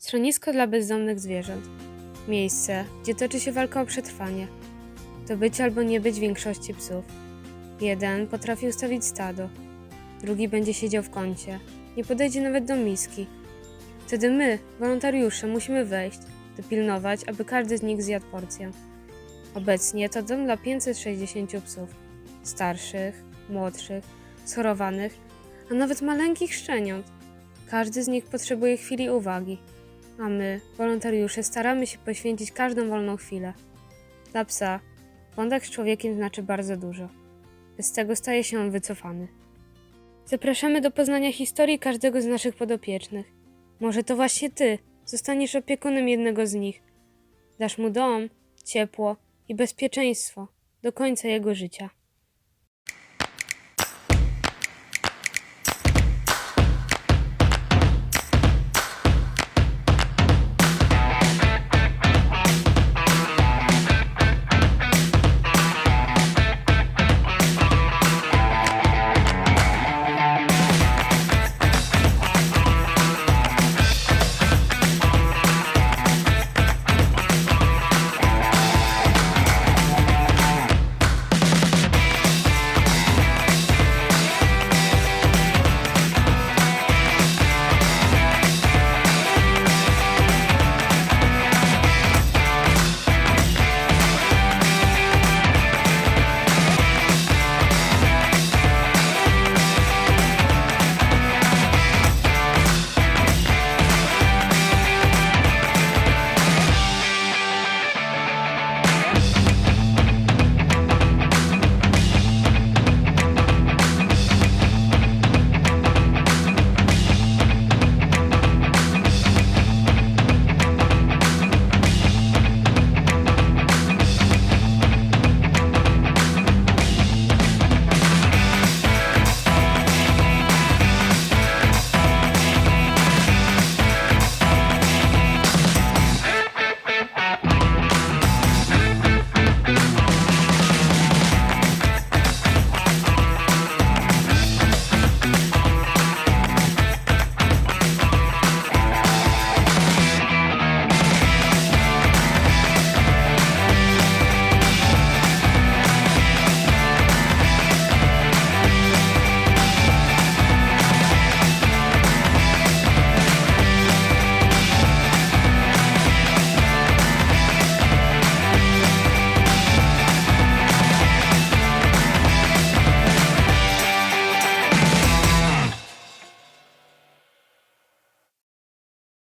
Schronisko dla bezdomnych zwierząt. Miejsce, gdzie toczy się walka o przetrwanie. To być albo nie być większości psów. Jeden potrafi ustawić stado, drugi będzie siedział w kącie, nie podejdzie nawet do miski. Wtedy my, wolontariusze, musimy wejść, dopilnować, aby każdy z nich zjadł porcję. Obecnie to dom dla 560 psów. Starszych, młodszych, schorowanych, a nawet maleńkich szczeniąt. Każdy z nich potrzebuje chwili uwagi, a my, wolontariusze, staramy się poświęcić każdą wolną chwilę. Dla psa kontakt z człowiekiem znaczy bardzo dużo. Bez tego staje się on wycofany. Zapraszamy do poznania historii każdego z naszych podopiecznych. Może to właśnie ty zostaniesz opiekunem jednego z nich. Dasz mu dom, ciepło i bezpieczeństwo do końca jego życia.